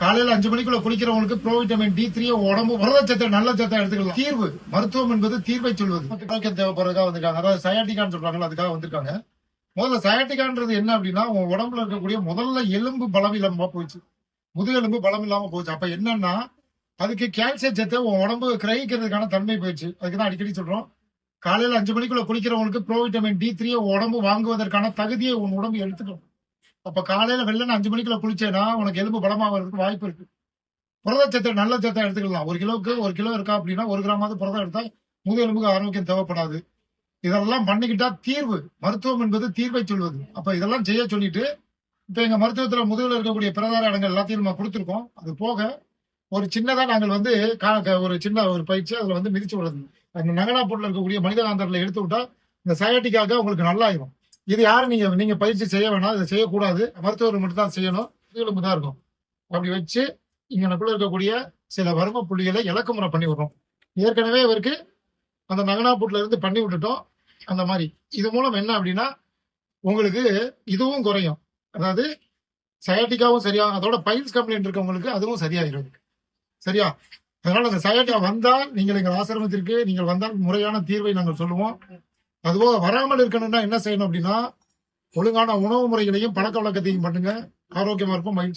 காலையில அஞ்சு மணிக்குள்ள குளிக்கிறவங்களுக்கு ப்ரோவிட்டமின் டி த்ரீ உடம்பு புரதச்சத்தை நல்ல சத்தை எடுத்துக்கலாம். தீர்வு மருத்துவம் என்பது தீர்வை சொல்வது. ஆரோக்கியம் தேவைப்படுறதுக்காக வந்திருக்காங்க. அதாவது சயாட்டிகான்னு சொல்றாங்களா அதுக்காக வந்திருக்காங்க. முதல்ல சயாட்டிகான்றது என்ன அப்படின்னா உன் உடம்புல இருக்கக்கூடிய முதல்ல எலும்பு பலமில்லாம போச்சு முதுகெலும்பு பலம் இல்லாம போச்சு. அப்ப என்னன்னா அதுக்கு கால்சியம் சத்தை உன் உடம்பு கிரகிக்கிறதுக்கான தன்மை போயிடுச்சு. அதுக்கு தான் அடிக்கடி சொல்றோம். காலையில அஞ்சு மணிக்குள்ள குளிக்கிறவங்களுக்கு ப்ரோவிட்டமின் டி த்ரீ உடம்பு வாங்குவதற்கான தகுதியை உன் உடம்பு எடுத்துக்கணும். அப்ப காலையில வெள்ளன அஞ்சு மணிக்குள்ள குளிச்சேன்னா உனக்கு எலும்பு பலமாகிறதுக்கு வாய்ப்பு இருக்கு. புரதச்சத்தை நல்ல சத்தை எடுத்துக்கலாம். ஒரு கிலோவுக்கு ஒரு கிலோ இருக்கா அப்படின்னா ஒரு கிராமாவது புரதம் எடுத்தா முதுகெலும்புக்கு ஆரோக்கியம் தேவைப்படாது. இதெல்லாம் பண்ணிக்கிட்டா தீர்வு. மருத்துவம் என்பது தீர்வை சொல்வது. அப்ப இதெல்லாம் செய்ய சொல்லிட்டு இப்ப எங்க மருத்துவத்துல முதுகில் இருக்கக்கூடிய பிரதார இடங்கள் எல்லாத்தையும் நம்ம கொடுத்துருக்கோம். அது போக ஒரு சின்னதா நாங்கள் வந்து க- ஒரு சின்ன ஒரு பயிற்சி அதுல வந்து மிதிச்சு விடுறது அந்த நகனாப்பூர்ல இருக்கக்கூடிய மனிதகாந்தர்ல எடுத்து விட்டா இந்த சயாட்டிக்காக உங்களுக்கு நல்லாயிரும். இது யாரும் நீங்க நீங்க பயிற்சி செய்ய வேணாம் இதை செய்யக்கூடாது. மருத்துவர்கள் மட்டும் தான் செய்யணும். முதுகெலும்பு தான் இருக்கும். அப்படி வச்சு இங்கனக்குள்ள இருக்கக்கூடிய சில வர்ம புள்ளிகளை இலக்குமுறை பண்ணி விடுறோம். ஏற்கனவே இவருக்கு அந்த நகனாப்பூட்ல இருந்து பண்ணி விட்டுட்டோம். அந்த மாதிரி. இது மூலம் என்ன அப்படின்னா உங்களுக்கு இதுவும் குறையும். அதாவது சயாட்டிக்காவும் சரியாகும் அதோட பைல்ஸ் கம்ப்ளைண்ட் இருக்கவங்களுக்கு அதுவும் சரியாயிரும். சரியா? அதனால அந்த சயாட்டிக்கா வந்தால் நீங்கள் எங்கள் ஆசிரமத்திற்கு நீங்கள் வந்தால் முறையான தீர்வை நாங்கள் சொல்லுவோம். அதுபோக வராமல் இருக்கணும்னா என்ன செய்யணும் அப்படின்னா ஒழுங்கான உணவு முறைகளையும் பழக்க வழக்கத்தையும் பண்ணுங்க. ஆரோக்கியமா இருக்கும் மகிழ்ச்சி